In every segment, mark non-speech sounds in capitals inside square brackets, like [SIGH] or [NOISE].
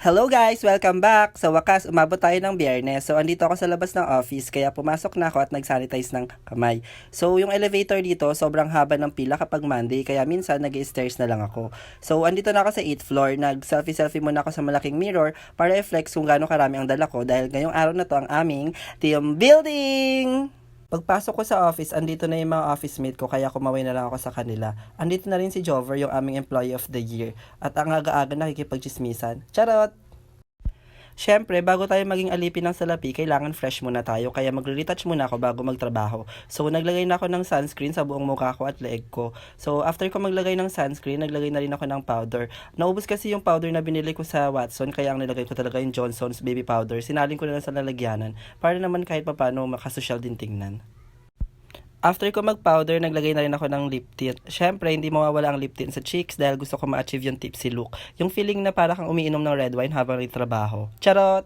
Hello guys! Welcome back! Sa wakas, umabot tayo ng biyernes. So, andito ako sa labas ng office, kaya pumasok na ako at nag-sanitize ng kamay. So, yung elevator dito, sobrang haba ng pila kapag Monday, kaya minsan nag stairs na lang ako. So, andito na ako sa 8th floor. Nag-selfie-selfie muna ako sa malaking mirror para i-flex kung gaano karami ang dala ko dahil ngayong araw na to ang aming team building! Pagpasok ko sa office, andito na yung mga office mate ko kaya kumaway na lang ako sa kanila. Andito na rin si Jover, yung aming employee of the year. At ang aga-aga nakikipagchismisan. Charot! Siyempre, bago tayo maging alipin ng salapi, kailangan fresh muna tayo. Kaya magre-retouch muna ako bago magtrabaho. So, naglagay na ako ng sunscreen sa buong mukha ko at leeg ko. So, after ko maglagay ng sunscreen, naglagay na rin ako ng powder. Naubos kasi yung powder na binili ko sa Watson, kaya ang nilagay ko talaga yung Johnson's baby powder. Sinalin ko na lang sa lalagyanan para naman kahit papano makasosyal din tingnan. After ko mag-powder, naglagay na rin ako ng lip tint. Siyempre, hindi mawawala ang lip tint sa cheeks dahil gusto ko ma-achieve yung tipsy look. Yung feeling na para kang umiinom ng red wine habang nagtrabaho. Charot!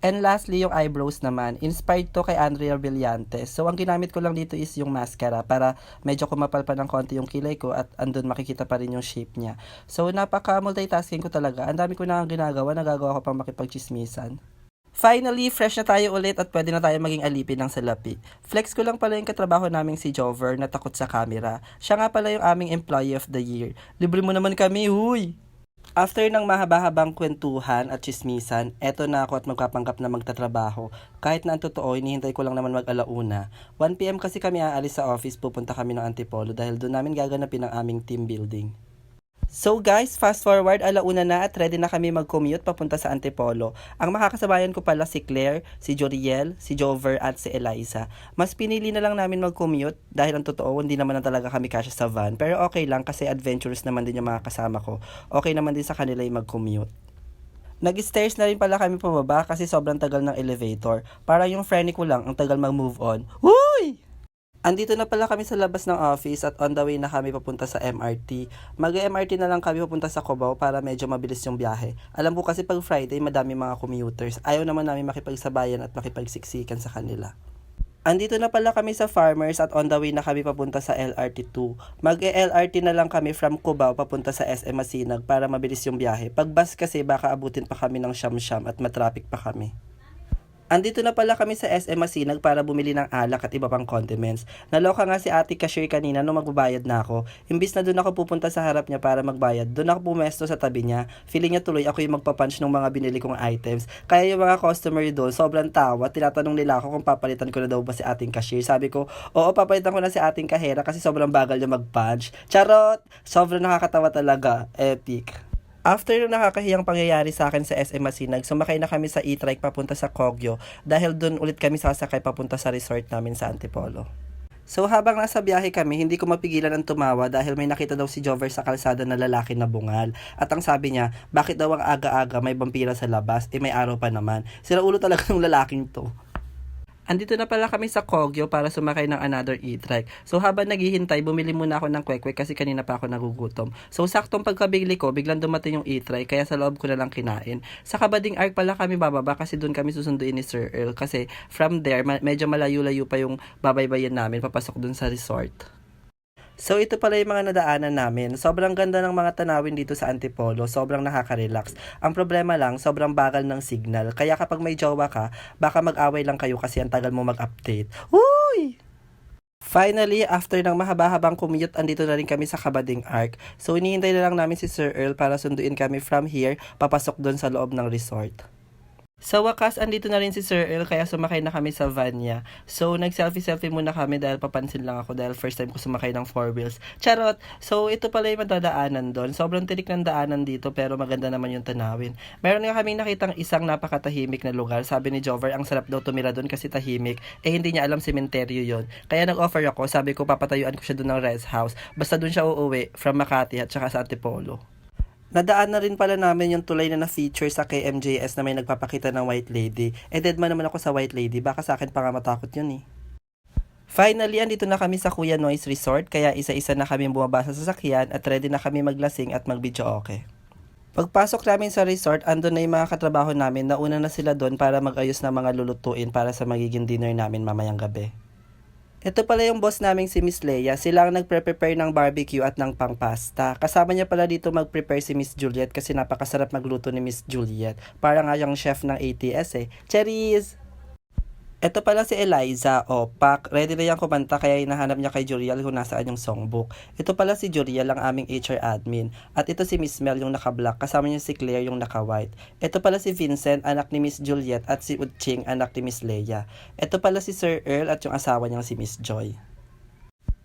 And lastly, yung eyebrows naman. Inspired to kay Andrea Brillantes. So, ang ginamit ko lang dito is yung mascara para medyo kumapal pa ng konti yung kilay ko at andun makikita pa rin yung shape niya. So, napaka-multitasking ko talaga. Ang dami ko na ginagawa. Nagagawa ko pang makipagchismisan. Finally, fresh na tayo ulit at pwede na tayo maging alipin ng salapi. Flex ko lang pala yung katrabaho naming si Jover na takot sa camera. Siya nga pala yung aming employee of the year. Libre mo naman kami, huy! After ng mahaba-habang kwentuhan at chismisan, eto na ako at magpapanggap na magtatrabaho. Kahit na ang totoo, hinihintay ko lang naman mag-alauna. 1pm kasi kami aalis sa office, pupunta kami ng Antipolo dahil doon namin gaganapin ang aming team building. So guys, fast forward, alauna na at ready na kami mag-commute papunta sa Antipolo. Ang makakasabayan ko pala si Claire, si Joriel, si Jover at si Eliza. Mas pinili na lang namin mag-commute dahil ang totoo, hindi naman na talaga kami kasya sa van. Pero okay lang kasi adventurous naman din yung mga kasama ko. Okay naman din sa kanila yung mag-commute. Nag-stairs na rin pala kami pababa kasi sobrang tagal ng elevator. Para yung friend ko lang ang tagal mag-move on. Huy! Andito na pala kami sa labas ng office at on the way na kami papunta sa MRT. Mag-MRT na lang kami papunta sa Cubao para medyo mabilis yung biyahe. Alam ko kasi pag Friday madami mga commuters. Ayaw naman namin makipagsabayan at makipagsiksikan sa kanila. Andito na pala kami sa Farmers at on the way na kami papunta sa LRT2. Mag-LRT na lang kami from Cubao papunta sa SM Masinag para mabilis yung biyahe. Pag bus kasi baka abutin pa kami ng siyam-siyam at matraffic pa kami. Andito na pala kami sa SM Masinag para bumili ng alak at iba pang condiments. Naloka nga si ate cashier kanina nung magbabayad na ako. Imbis na doon ako pupunta sa harap niya para magbayad, doon ako pumesto sa tabi niya. Feeling niya tuloy ako yung magpapunch ng mga binili kong items. Kaya yung mga customer doon, sobrang tawa. Tinatanong nila ako kung papalitan ko na daw ba si ating cashier. Sabi ko, oo, papalitan ko na si ating kahera kasi sobrang bagal niya mag-punch. Charot! Sobrang nakakatawa talaga. Epic. After nung nakakahiyang pangyayari sa akin sa SM Masinag, sumakay na kami sa e-trike papunta sa Kogyo dahil doon ulit kami sasakay papunta sa resort namin sa Antipolo. So habang nasa biyahe kami, hindi ko mapigilan ang tumawa dahil may nakita daw si Jover sa kalsada na lalaki na bungal. At ang sabi niya, bakit daw ang aga-aga may vampira sa labas, eh may araw pa naman. Sira ulo talaga [LAUGHS] ng lalaking to. Andito na pala kami sa Kogyo para sumakay ng another e-trike. So habang naghihintay, bumili muna ako ng kwek-kwek kasi kanina pa ako nagugutom. So saktong pagkabigli ko, biglang dumating yung e-trike kaya sa loob ko na lang kinain. Sa Kabading Arc pala kami bababa kasi doon kami susunduin ni Sir Earl kasi from there, ma- medyo malayo-layo pa yung babaybayin namin papasok doon sa resort. So ito pala yung mga nadaanan namin. Sobrang ganda ng mga tanawin dito sa Antipolo. Sobrang nakaka-relax. Ang problema lang, sobrang bagal ng signal. Kaya kapag may jowa ka, baka mag-away lang kayo kasi ang tagal mo mag-update. Uy! Finally, after ng mahaba-habang commute, andito na rin kami sa Kabading Arc. So, inihintay na lang namin si Sir Earl para sunduin kami from here, papasok doon sa loob ng resort. Sa wakas, andito na rin si Sir Earl kaya sumakay na kami sa van niya. So, nag-selfie-selfie muna kami dahil papansin lang ako dahil first time ko sumakay ng four wheels. Charot! So, ito pala yung madadaanan doon. Sobrang tirik ng daanan dito pero maganda naman yung tanawin. Meron nga kaming nakitang isang napakatahimik na lugar. Sabi ni Jover, ang sarap daw tumira doon kasi tahimik. Eh, hindi niya alam sementeryo yon. Kaya nag-offer ako, sabi ko papatayuan ko siya doon ng rest house. Basta doon siya uuwi from Makati at saka sa Antipolo. Nadaan na rin pala namin yung tulay na na-feature sa KMJS na may nagpapakita ng White Lady. Eh, dead man naman ako sa White Lady. Baka sa akin pa nga matakot yun eh. Finally, andito na kami sa Kuya Noise Resort, kaya isa-isa na kami bumaba sa sasakyan at ready na kami maglasing at mag-video okay. Pagpasok namin sa resort, andun na yung mga katrabaho namin, nauna na sila doon para mag-ayos ng mga lulutuin para sa magiging dinner namin mamayang gabi. Ito pala yung boss naming si Miss Leia. Sila ang nagpre-prepare ng barbecue at ng pangpasta. Kasama niya pala dito mag-prepare si Miss Juliet kasi napakasarap magluto ni Miss Juliet. Parang nga yung chef ng ATS eh. Cherries! Ito pala si Eliza, o Pak. Ready na yung kumanta kaya hinahanap niya kay Juriel kung nasaan yung songbook. Ito pala si Juriel, ang aming HR admin. At ito si Miss Mel, yung naka-black. Kasama niya si Claire, yung naka-white. Ito pala si Vincent, anak ni Miss Juliet. At si Uching, anak ni Miss Leia. Ito pala si Sir Earl at yung asawa niyang si Miss Joy.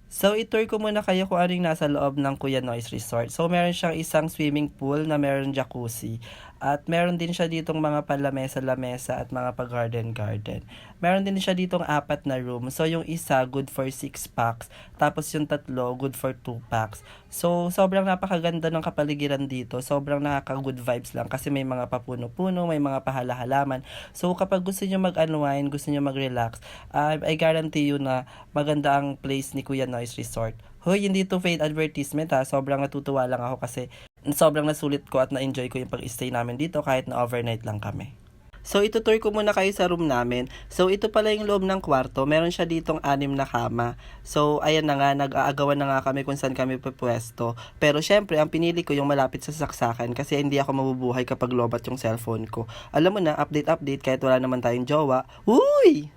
So, itour ko muna kayo kung ano yung nasa loob ng Kuya Noise Resort. So, meron siyang isang swimming pool na meron jacuzzi. At meron din siya ditong mga palamesa-lamesa at mga pa-garden-garden. Meron din siya ditong apat na room. So, yung isa, good for 6 packs. Tapos yung tatlo, good for 2 packs. So, sobrang napakaganda ng kapaligiran dito. Sobrang nakaka-good vibes lang kasi may mga papuno-puno, may mga pahala-halaman. So, kapag gusto nyo mag-unwind, gusto nyo mag-relax, uh, I guarantee you na maganda ang place ni Kuya Noise Resort. Hoy, hindi to paid advertisement ha. Sobrang natutuwa lang ako kasi sobrang nasulit ko at na-enjoy ko yung pag-stay namin dito kahit na overnight lang kami. So, itutur ko muna kayo sa room namin. So, ito pala yung loob ng kwarto. Meron siya ditong anim na kama. So, ayan na nga, nag-aagawan na nga kami kung saan kami pupwesto. Pero, syempre, ang pinili ko yung malapit sa saksakan kasi hindi ako mabubuhay kapag lobat yung cellphone ko. Alam mo na, update-update kahit wala naman tayong jowa. Uy!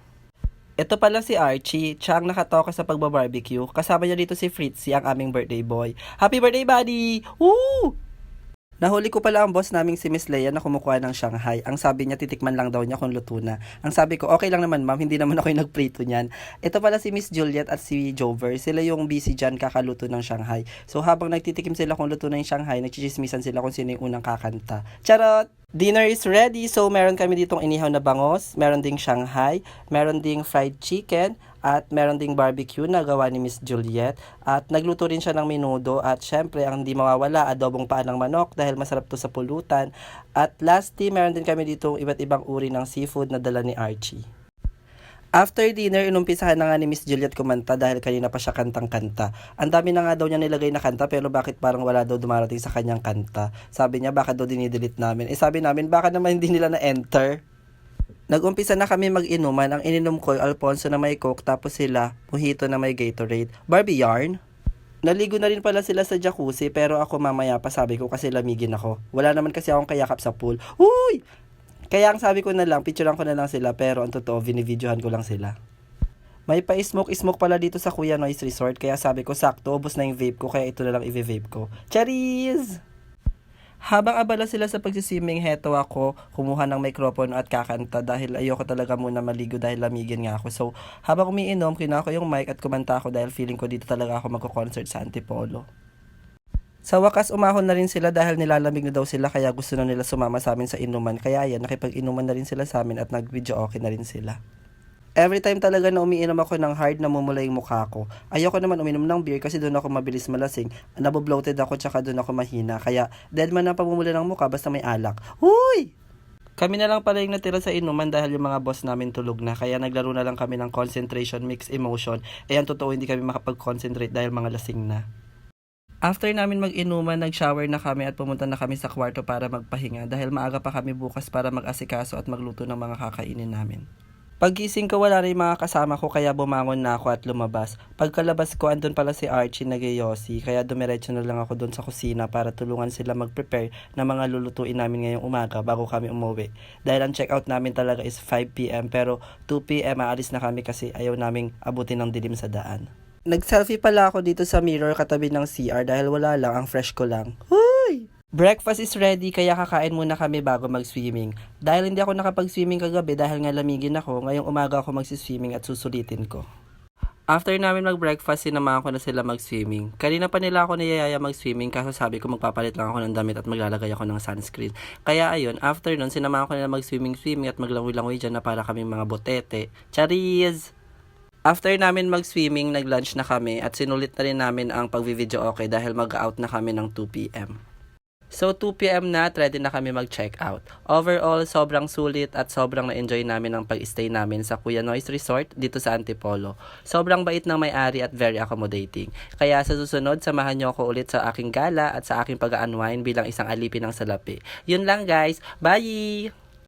Ito pala si Archie, siya ang nakatoka sa pagbabarbecue. Kasama niya dito si Fritzy, ang aming birthday boy. Happy birthday, buddy! Woo! Nahuli ko pala ang boss naming si Miss Leia na kumukuha ng Shanghai. Ang sabi niya, titikman lang daw niya kung luto na. Ang sabi ko, okay lang naman ma'am, hindi naman ako yung nagprito niyan. Ito pala si Miss Juliet at si Jover. Sila yung busy dyan kakaluto ng Shanghai. So habang nagtitikim sila kung luto na yung Shanghai, nagchichismisan sila kung sino yung unang kakanta. Charot! Dinner is ready. So meron kami ditong inihaw na bangos, meron ding Shanghai, meron ding fried chicken, at meron ding barbecue na gawa ni Miss Juliet. At nagluto rin siya ng menudo at syempre ang hindi mawawala adobong paa ng manok dahil masarap to sa pulutan. At lastly, meron din kami dito iba't ibang uri ng seafood na dala ni Archie. After dinner, inumpisahan na nga ni Miss Juliet kumanta dahil kanina pa siya kantang-kanta. Ang dami na nga daw niya nilagay na kanta pero bakit parang wala daw dumarating sa kanyang kanta. Sabi niya baka daw dinidelete namin. Eh sabi namin baka naman hindi nila na-enter. Nag-umpisa na kami mag-inuman. Ang ininom ko, Alfonso na may Coke, tapos sila, Mojito na may Gatorade. Barbie yarn? Naligo na rin pala sila sa jacuzzi, pero ako mamaya pa sabi ko kasi lamigin ako. Wala naman kasi akong kayakap sa pool. Uy! Kaya ang sabi ko na lang, picturean ko na lang sila, pero ang totoo, binibidyohan ko lang sila. May pa-smoke-smoke pala dito sa Kuya Noise Resort, kaya sabi ko, sakto, ubos na yung vape ko, kaya ito na lang i-vape ko. Cherries! Habang abala sila sa pagsiswimming, heto ako, kumuha ng mikropono at kakanta dahil ayoko talaga muna maligo dahil lamigin nga ako. So, habang umiinom, kinuha ko yung mic at kumanta ako dahil feeling ko dito talaga ako magko-concert sa Antipolo. Sa wakas, umahon na rin sila dahil nilalamig na daw sila kaya gusto na nila sumama sa amin sa inuman. Kaya yan, nakipag-inuman na rin sila sa amin at nag-video okay na rin sila. Every time talaga na umiinom ako ng hard, namumula yung mukha ko. Ayoko naman uminom ng beer kasi doon ako mabilis malasing. Nabobloated ako tsaka doon ako mahina. Kaya dead man ang pamumula ng mukha basta may alak. Huy! Kami na lang pala yung natira sa inuman dahil yung mga boss namin tulog na. Kaya naglaro na lang kami ng concentration mix emotion. Eh ang totoo hindi kami makapag-concentrate dahil mga lasing na. After namin mag-inuman, nag-shower na kami at pumunta na kami sa kwarto para magpahinga dahil maaga pa kami bukas para mag-asikaso at magluto ng mga kakainin namin. Paggising ko wala rin mga kasama ko kaya bumangon na ako at lumabas. Pagkalabas ko andun pala si Archie nagyosi kaya dumiretso na lang ako doon sa kusina para tulungan sila mag-prepare ng mga lulutuin namin ngayong umaga bago kami umuwi. Dahil ang check-out namin talaga is 5pm pero 2pm aalis na kami kasi ayaw naming abutin ng dilim sa daan. Nag-selfie pala ako dito sa mirror katabi ng CR dahil wala lang, ang fresh ko lang. Huy! Breakfast is ready kaya kakain muna kami bago mag-swimming. Dahil hindi ako nakapag-swimming kagabi dahil nga lamigin ako, ngayong umaga ako mag-swimming at susulitin ko. After namin mag-breakfast, sinamahan ko na sila mag-swimming. Kanina pa nila ako niyayaya mag-swimming kaso sabi ko magpapalit lang ako ng damit at maglalagay ako ng sunscreen. Kaya ayun, after nun, sinamahan ko nila mag-swimming-swimming at maglangoy-langoy dyan na para kami mga botete. Charis! After namin mag-swimming, nag-lunch na kami at sinulit na rin namin ang pag-video okay dahil mag-out na kami ng 2pm. So 2pm na ready na kami mag-check out. Overall, sobrang sulit at sobrang na-enjoy namin ang pag-stay namin sa Kuya Noise Resort dito sa Antipolo. Sobrang bait ng may-ari at very accommodating. Kaya sa susunod, samahan niyo ako ulit sa aking gala at sa aking pag-unwind bilang isang alipin ng salapi. Yun lang guys. Bye!